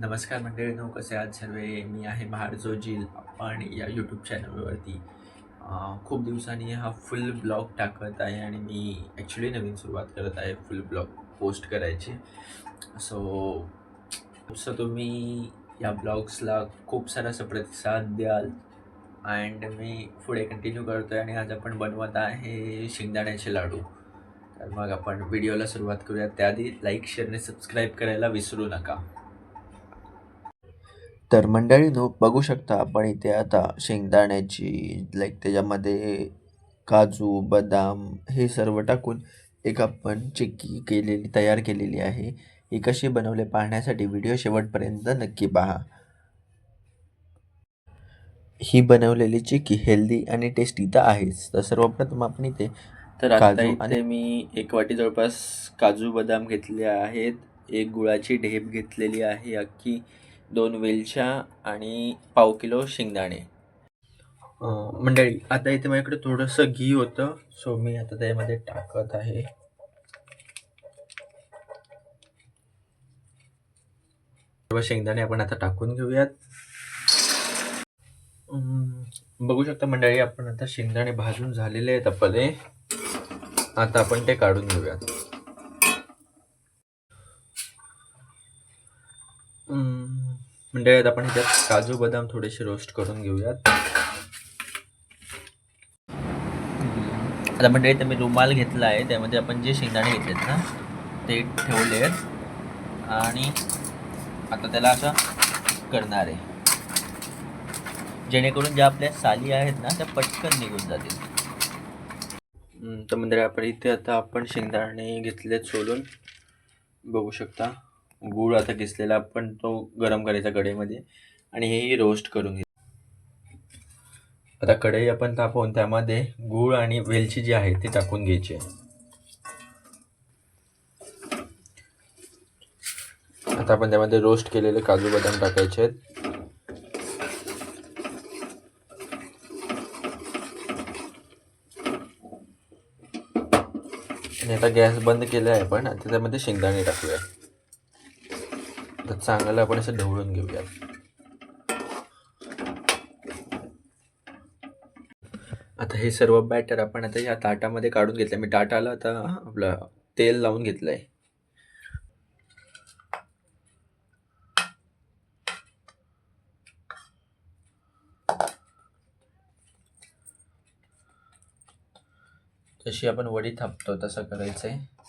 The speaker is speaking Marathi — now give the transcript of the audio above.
नमस्कार मंडळीनो कसे आहात सर्व? मी आहे महारजोजील आपण या यूट्यूब चॅनलवरती खूप दिवसांनी हा फुल ब्लॉग टाकत आहे आणि मी ॲक्च्युली नवीन सुरुवात करत आहे फुल ब्लॉग पोस्ट करायची. सो सो तुम्ही या ब्लॉग्सला खूप सारा असं प्रतिसाद द्याल अँड मी पुढे कंटिन्यू करतो आहे आणि आज आपण बनवत आहे शेंगदाण्याचे लाडू. तर मग आपण व्हिडिओला सुरुवात करूया. त्याआधी लाईक शेअर आणि सबस्क्राईब करायला विसरू नका. तर मंडळीनो बघू शकता आपण इथे आता शेंगदाण्याची लाईक त्याच्यामध्ये काजू बदाम हे सर्व टाकून एक आपण चिक्की केलेली तयार केलेली आहे. ही कशी बनवले पाहण्यासाठी व्हिडिओ शेवटपर्यंत नक्की पहा. ही बनवलेली चिक्की हेल्दी आणि टेस्टी तर आहेच. तर सर्वप्रथम आपण इथे तर आता इथे आणि- मी एक वाटी जवळपास काजू बदाम घेतले आहेत. एक गुळाची ढेप घेतलेली आहे अख्खी. दोन वेलच्या आणि पाव किलो शेंगदाणे. मंडळी आता इथे माझ्याकडे थोडंसं घी होतं सो मी आता त्यामध्ये टाकत आहे. शेंगदाणे आपण आता टाकून घेऊयात. बघू शकता मंडळी आपण आता शेंगदाणे भाजून झालेले आहेत आपले. आता आपण ते काढून घेऊयात. म्हणजे आपण त्यात काजू बदाम थोडेसे रोस्ट करून घेऊयात. आता मंडळी तर मी रुमाल घेतला आहे. त्यामध्ये आपण जे शेंगदाणे घेतलेत ना ते ठेवले आहेत आणि आता त्याला असं करणार आहे. जेणेकरून ज्या आपल्या साली आहेत ना त्या पटकन निघून जातील. तर मंडळी आपण इथे आता आपण शेंगदाणे घेतलेत सोलून. बघू शकता. गूळ आता किसलेला पण तो गरम करायचा कढईमध्ये आणि हेही रोस्ट करून घे. आता कढई आपण तापवून त्यामध्ये गूळ आणि वेलची जी आहे ती टाकून घ्यायची आहे. आता आपण त्यामध्ये रोस्ट केलेले काजू बदाम टाकायचे आहेत. आणि आता गॅस बंद केला आहे आपण आता त्यामध्ये शेंगदाणे टाकूया. चांगलं आपण असं ढवळून घेऊया आता हे सर्व बॅटर आपण आता या ताटामध्ये काढून घेतलं. मी ताटाला आता आपलं तेल लावून घेतलं आहे जशी आपण वडी थापतो तसं करायचं आहे